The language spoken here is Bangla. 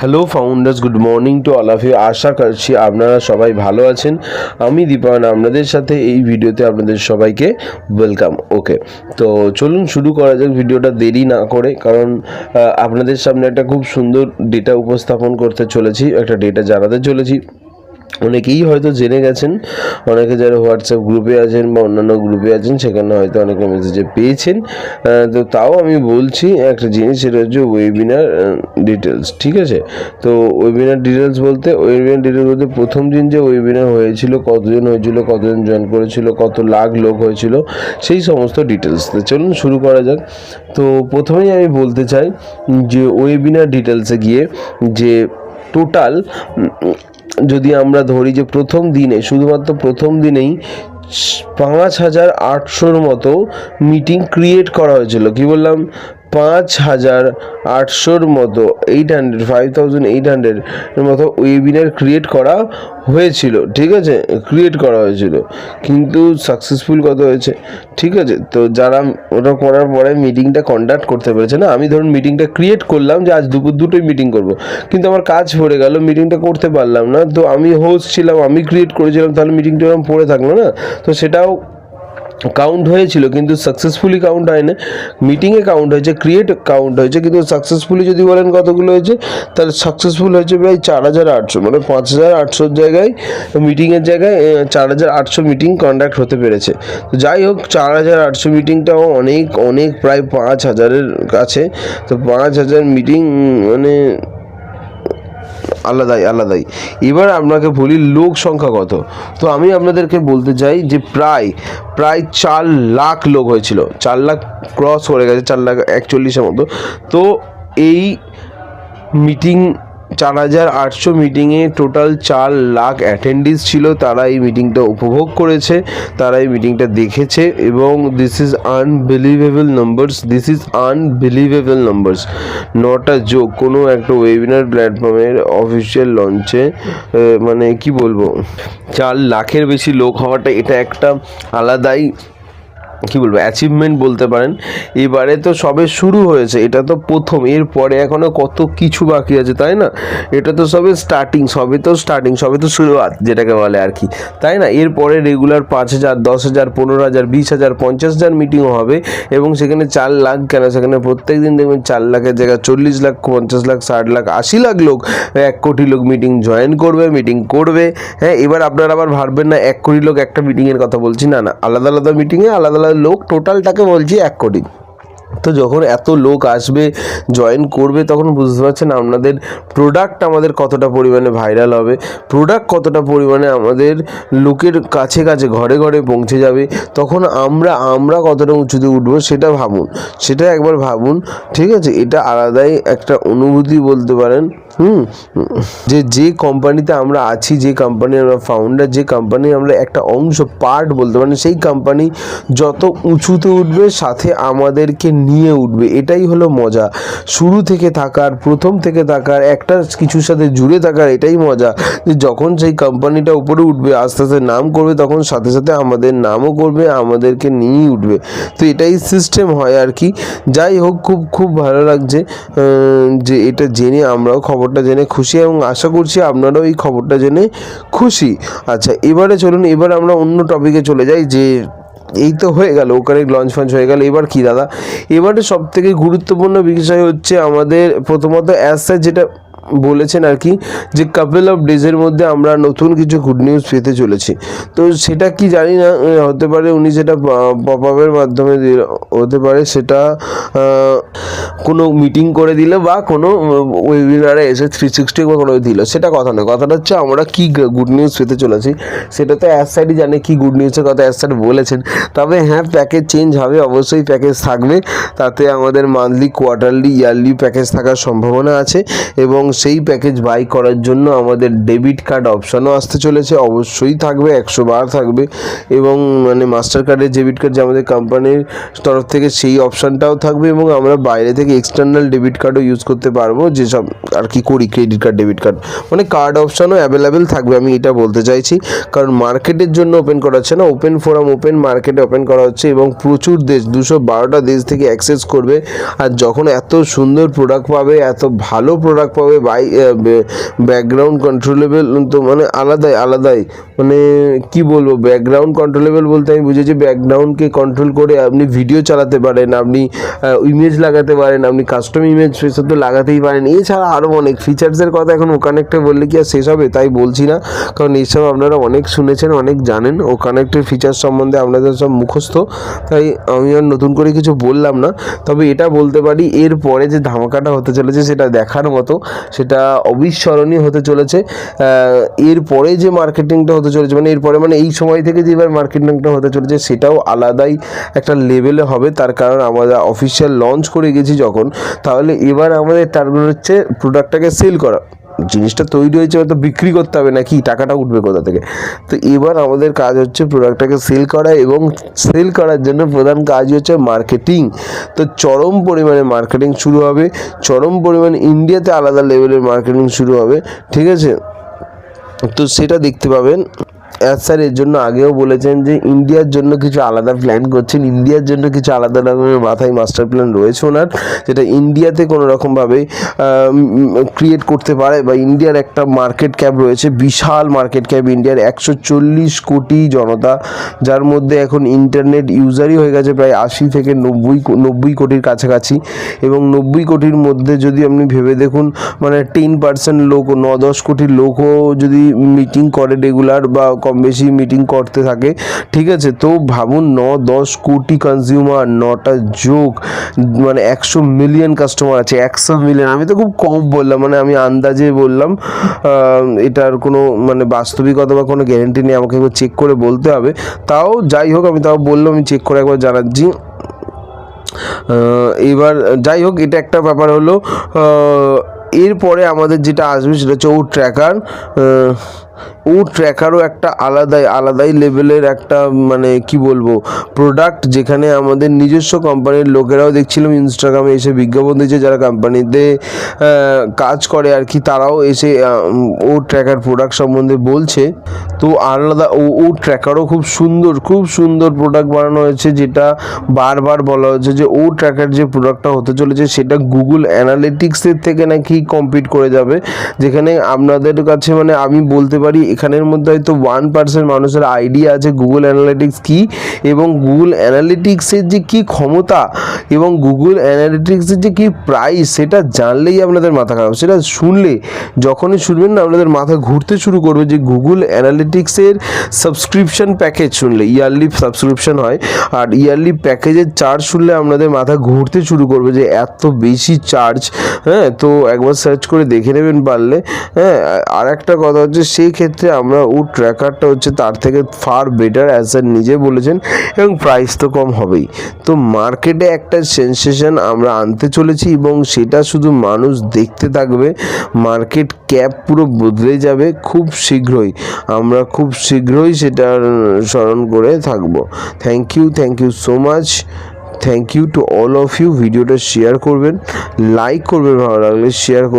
Hello founders good morning to all of you আশা করছি আপনারা সবাই ভালো আছেন। আমি দীপায়ন আপনাদের সাথে এই ভিডিওতে আপনাদের সবাইকে ওয়েলকাম ওকে তো চলুন শুরু করা যাক ভিডিওটা দেরি না করে, কারণ আপনাদের সামনে একটা খুব সুন্দর ডেটা উপস্থাপন করতে চলেছি, একটা ডেটা জানাতে চলেছি। অনেকেই হয়তো জেনে গেছেন, অনেকে যারা হোয়াটসঅ্যাপ গ্রুপে আছেন বা অন্যান্য গ্রুপে আছেন, সেখানে হয়তো অনেকে মেসেজে পেয়েছেন। তো তাও আমি বলছি, একটা জিনিস সেটা হচ্ছে ওয়েবিনার ডিটেলস ঠিক আছে? তো ওয়েবিনার ডিটেলস বলতে ওয়েবিনার ডিটেলস বলতে প্রথম দিন যে ওয়েবিনার হয়েছিল, কতজন হয়েছিল, কতজন জয়েন করেছিল, কত লাখ লোক হয়েছিল, সেই সমস্ত ডিটেলস তো চলুন শুরু করা যাক। তো প্রথমেই আমি বলতে চাই যে ওয়েবিনার ডিটেলসে গিয়ে যে টোটাল যদি আমরা ধরি যে প্রথম দিনে, শুধুমাত্র প্রথম দিনেই পাঁচ হাজার আটশোর মতো মিটিং ক্রিয়েট করা হয়েছিল। কি বললাম? পাঁচ হাজার আটশোর মতো eight hundred five thousand eight hundred মতো ওয়েবিনার ক্রিয়েট করা হয়েছিল, ঠিক আছে? ক্রিয়েট করা হয়েছিল। কিন্তু সাকসেসফুল কত হয়েছে? ঠিক আছে? তো যারা ওটা করার পরে মিটিংটা কন্ডাক্ট করতে পেরেছে না, আমি ধরুন মিটিংটা ক্রিয়েট করলাম যে আজ দুপুর দুটোই মিটিং করব। কিন্তু আমার কাজ পড়ে গেল মিটিংটা করতে পারলাম না, তো আমি হোস্ট ছিলাম, আমি ক্রিয়েট করেছিলাম, তাহলে মিটিংটা এরকম পড়ে থাকল না। তো সেটাও কাউন্ট হয়েছিল, কিন্তু সাকসেসফুলি কাউন্ট হয় না মিটিংয়ে কাউন্ট হয়েছে ক্রিয়েট কাউন্ট হয়েছে, কিন্তু সাকসেসফুলি যদি বলেন কতগুলো হয়েছে, তাহলে সাকসেসফুল হয়েছে প্রায় চার হাজার আটশো মানে পাঁচ হাজার আটশোর জায়গায় মিটিংয়ের জায়গায় চার হাজার আটশো মিটিং কন্ডাক্ট হতে পেরেছে। তো যাই হোক, চার হাজার আটশো মিটিংটাও অনেক অনেক, প্রায় পাঁচ হাজারের কাছে। তো পাঁচ হাজার মিটিং মানে আলাদাই আলাদাই এবার আপনাকে বলি লোক সংখ্যা কত? তো আমি আপনাদেরকে বলতে চাই যে প্রায় প্রায় চার লাখ লোক হয়েছিল। চার লাখ ক্রস করে গেছে, চার লাখ একচল্লিশের মতো। তো এই মিটিং চার হাজার আটশো মিটিংয়ে টোটাল চার লাখ অ্যাটেন্ডিস ছিল। তারা এই মিটিংটা উপভোগ করেছে, তারা এই মিটিংটা দেখেছে এবং this is unbelievable numbers this is unbelievable numbers not joke কোনো একটা ওয়েবিনার প্ল্যাটফর্মের অফিসিয়াল লঞ্চে মানে কি বলব? চার লাখের বেশি লোক হওয়াটা এটা একটা আলাদাই কি বলব অ্যাচিভমেন্ট বলতে পারেন। এবারে তো সবে শুরু হয়েছে, এটা তো প্রথম। এরপরে এখনও কত কিছু বাকি আছে, তাই না? এটা তো সবে স্টার্টিং সবে তো স্টার্টিং সবে তো শুরুয়াত, যেটাকে বলে আর কি। তাই না? এরপরে রেগুলার পাঁচ হাজার, দশ হাজার, পনেরো হাজার, বিশ হাজার, পঞ্চাশ হাজার মিটিংও হবে এবং সেখানে চার লাখ কেন? সেখানে প্রত্যেক দিন দেখবেন চার লাখের জায়গায় চল্লিশ লাখ, পঞ্চাশ লাখ, ষাট লাখ, আশি লাখ লোক, এক কোটি লোক মিটিং জয়েন করবে মিটিং করবে। হ্যাঁ এবার আপনারা আবার ভাববেন না, এক কোটি লোক একটা মিটিংয়ের কথা বলছি। না না, আলাদা আলাদা মিটিংয়ে আলাদা আলাদা লোক টোটালটাকে বলছি এক কোটি। তো যখন এত লোক আসবে জয়েন করবে, তখন বুঝতে পারছেন আপনাদের প্রোডাক্ট আমাদের কতটা পরিমাণে ভাইরাল হবে। প্রোডাক্ট কতটা পরিমাণে আমাদের লোকের কাছে কাছে, ঘরে ঘরে পৌঁছে যাবে, তখন আমরা আমরা কতটা উঁচুতে উঠবো সেটা ভাবুন। সেটা একবার ভাবুন, ঠিক আছে? এটা আলাদাই একটা অনুভূতি বলতে পারেন। হুম। যে যে কোম্পানিতে আমরা আছি, যে কোম্পানির আমরা ফাউন্ডার যে কোম্পানির আমরা একটা অংশ পার্ট বলতে পারেন, সেই কোম্পানি যত উঁচুতে উঠবে, সাথে আমাদেরকে নিয়ে উঠবে। এটাই হলো মজা। শুরু থেকে থাকার, প্রথম থেকে থাকার, একটা কিছুর সাথে জুড়ে থাকার এটাই মজা। যে যখন সেই কোম্পানিটা উপরে উঠবে, আস্তে আস্তে নাম করবে, তখন সাথে সাথে আমাদের নামও করবে, আমাদেরকে নিয়েই উঠবে। তো এটাই সিস্টেম হয় আর কি। যাই হোক, খুব খুব ভালো লাগছে যে এটা জেনে আমরাও খবরটা জেনে খুশি এবং আশা করছি আপনারাও এই খবরটা জেনে খুশি। আচ্ছা এবারে চলুন, এবার আমরা অন্য টপিকে চলে যাই যে এই তো হয়ে গেল, ওখানে লঞ্চ ফঞ্চ হয়ে গেল, এবার কি দাদা? এবারে সব থেকে গুরুত্বপূর্ণ বিষয় হচ্ছে আমাদের প্রথমত অ্যাজ যেটা বলেছেন আর কি, যে কাপেল অফ ডেজের মধ্যে আমরা নতুন কিছু গুড নিউজ পেতে চলেছি। তো সেটা কি জানি না হতে পারে উনি যেটা পপ আপের মাধ্যমে হতে পারে সেটা কোনো মিটিং করে দিলে বা কোনো ওয়েবিনারে এসে থ্রি সিক্সটি বা কোনো দিল। সেটা কথা নয়, কথাটা হচ্ছে আমরা কি গুড নিউজ পেতে চলেছি, সেটা তো অ্যাস সাইডই জানে কি গুড নিউজের কথা অ্যাস সাইড বলেছেন। তবে হ্যাঁ প্যাকেজ চেঞ্জ হবে, অবশ্যই প্যাকেজ থাকবে। তাতে আমাদের মান্থলি কোয়ার্টারলি ইয়ারলি প্যাকেজ থাকার সম্ভাবনা আছে এবং সেই প্যাকেজ বাই করার জন্য আমাদের ডেবিট কার্ড অপশানও আসতে চলেছে। অবশ্যই থাকবে, একশো বার থাকবে এবং মানে মাস্টার কার্ডের ডেবিট কার্ড যে আমাদের কোম্পানির তরফ থেকে সেই অপশানটাও থাকবে এবং আমরা বাইরে থেকে এক্সটার্নাল ডেবিট কার্ডও ইউজ করতে পারব যেসব আর কি করি ক্রেডিট কার্ড ডেবিট কার্ড মানে কার্ড অপশানও অ্যাভেলেবেল থাকবে, আমি এটা বলতে চাইছি। কারণ মার্কেটের জন্য ওপেন করা হচ্ছে না ওপেন ফোরাম ওপেন মার্কেটে ওপেন করা হচ্ছে এবং প্রচুর দেশ, দুশো বারোটা দেশ থেকে অ্যাক্সেস করবে। আর যখন এত সুন্দর প্রোডাক্ট পাবে, এত ভালো প্রোডাক্ট পাবে বাই ব্যাকগ্রাউন্ড কন্ট্রোলেবল তো মানে আলাদাই আলাদাই। মানে কি বলব ব্যাকগ্রাউন্ড কন্ট্রোলেবল বলতে আমি বুঝেছি ব্যাকগ্রাউন্ডকে কন্ট্রোল করে আপনি ভিডিও চালাতে পারেন, আপনি ইমেজ লাগাতে পারেন, আপনি কাস্টম ইমেজ সেসব তো লাগাতেই পারেন। এছাড়া আরও অনেক ফিচার্সের কথা এখন ও কানেক্টে বললে কি আর শেষ হবে, তাই বলছি না। কারণ এইসব আপনারা অনেক শুনেছেন, অনেক জানেন, ও কানেক্টের ফিচার সম্বন্ধে আপনাদের সব মুখস্থ। তাই আমি আর নতুন করে কিছু বললাম না। তবে এটা বলতে পারি এর পরে যে ধামাকাটা হতে চলেছে, সেটা দেখার মতো। সেটা অবিস্মরণীয় হতে চলেছে। এরপরে যে মার্কেটিংটা হতে চলেছে মানে এরপরে মানে এই সময় থেকে যে এবার মার্কেটিংটা হতে চলেছে, সেটাও আলাদাই একটা লেভেলে হবে। তার কারণ আমরা অফিসিয়াল লঞ্চ করে গেছি যখন, তাহলে এবার আমাদের টার্গেট হচ্ছে প্রোডাক্টটাকে সেল করা। জিনিসটা তৈরি হয়েছে হয়তো বিক্রি করতে হবে নাকি, টাকাটা উঠবে কোথা থেকে। তো এবার আমাদের কাজ হচ্ছে প্রোডাক্টটাকে সেল করা এবং সেল করার জন্য প্রধান কাজই হচ্ছে মার্কেটিং তো চরম পরিমাণে মার্কেটিং শুরু হবে, চরম পরিমাণে ইন্ডিয়াতে আলাদা লেভেলের মার্কেটিং শুরু হবে, ঠিক আছে? তো সেটা দেখতে পাবেন। স্যার এর জন্য আগেও বলেছেন যে ইন্ডিয়ার জন্য কিছু আলাদা প্ল্যান করছেন। ইন্ডিয়ার জন্য কিছু আলাদা রকমের মাথায় মাস্টার প্ল্যান রয়েছে ওনার, যেটা ইন্ডিয়াতে কোনো রকমভাবে ক্রিয়েট করতে পারে বা ইন্ডিয়ার একটা মার্কেট ক্যাপ রয়েছে, বিশাল মার্কেট ক্যাপ ইন্ডিয়ার একশো চল্লিশ কোটি জনতা, যার মধ্যে এখন ইন্টারনেট ইউজারই হয়ে গেছে প্রায় আশি থেকে নব্বই নব্বই কোটির কাছাকাছি। এবং নব্বই কোটির মধ্যে যদি আপনি ভেবে দেখুন মানে টেন পার্সেন্ট লোক, ন দশ কোটির লোকও যদি মিটিং করে রেগুলার বা কম বেশি মিটিং করতে থাকে। ঠিক আছে, তো ভাবুন ন, দশ কোটি কনজিউমার নটা যোগ মানে একশো মিলিয়ন কাস্টমার আছে, একশো মিলিয়ন আমি তো খুব কম বললাম মানে আমি আন্দাজে বললাম এটার কোনো মানে বাস্তবিকতা বা কোনো গ্যারেন্টি নেই, আমাকে একবার চেক করে বলতে হবে। তাও যাই হোক, আমি তাও বললাম, আমি চেক করে একবার জানাচ্ছি। এবার যাই হোক, এটা একটা ব্যাপার হলো এরপরে আমাদের যেটা আসবে সেটা হচ্ছে ও ট্র্যাকার ও ট্র্যাকারও একটা আলাদাই আলাদাই লেভেলের একটা মানে কি বলব প্রোডাক্ট যেখানে আমাদের নিজস্ব কোম্পানির লোকেরাও দেখছিলাম ইনস্টাগ্রামে এসে বিজ্ঞাপন দিচ্ছে, যারা কোম্পানিতে কাজ করে আর কি, তারাও এসে ও ট্র্যাকার প্রোডাক্ট সম্বন্ধে বলছে। তো আলাদা, ও ও ট্র্যাকারও খুব সুন্দর খুব সুন্দর প্রোডাক্ট বানানো হয়েছে, যেটা বারবার বলা হয়েছে যে ও ট্র্যাকার যে প্রোডাক্টটা হতে চলেছে, সেটা গুগল অ্যানালিটিক্সের থেকে নাকি কম্পিট করে যাবে। যেখানে আপনাদের কাছে মানে আমি বলতে পারি এখানের মধ্যে হয়তো ওয়ান পার্সেন্ট মানুষের আইডিয়া আছে গুগল অ্যানালিটিক্স কী? এবং গুগল অ্যানালিটিক্সের যে কী ক্ষমতা এবং গুগল অ্যানালিটিক্সের যে কী প্রাইস সেটা জানলেই আপনাদের মাথা খারাপ। সেটা শুনলে, যখনই শুনবেন না, আপনাদের মাথা ঘুরতে শুরু করবে যে গুগল অ্যানালিটিক্সের সাবস্ক্রিপশন প্যাকেজ শুনলে ইয়ারলি সাবস্ক্রিপশন হয়, আর ইয়ারলি প্যাকেজের চার্জ শুনলে আপনাদের মাথা ঘুরতে শুরু করবে যে এত বেশি চার্জ হ্যাঁ তো একবার সার্চ করে দেখে নেবেন পারলে। হ্যাঁ আর একটা কথা হচ্ছে সেই ক্ষেত্রে আমরা ও ট্র্যাকারটা হচ্ছে তার থেকে ফার বেটার অ্যাজ স্যার নিজে বলেছেন এবং প্রাইস তো কম হবেই। তো মার্কেটে একটা সেন্সেশন আমরা আনতে চলেছি এবং সেটা শুধু মানুষ দেখতে থাকবে মার্কেট ক্যাপ পুরো বদলে যাবে খুব শীঘ্রই। আমরা খুব শীঘ্রই সেটা স্মরণ করে থাকব। Thank you thank you so much thank you to all of you ভিডিওটা শেয়ার করবেন লাইক করবেন, ভালো লাগলে শেয়ার করবেন।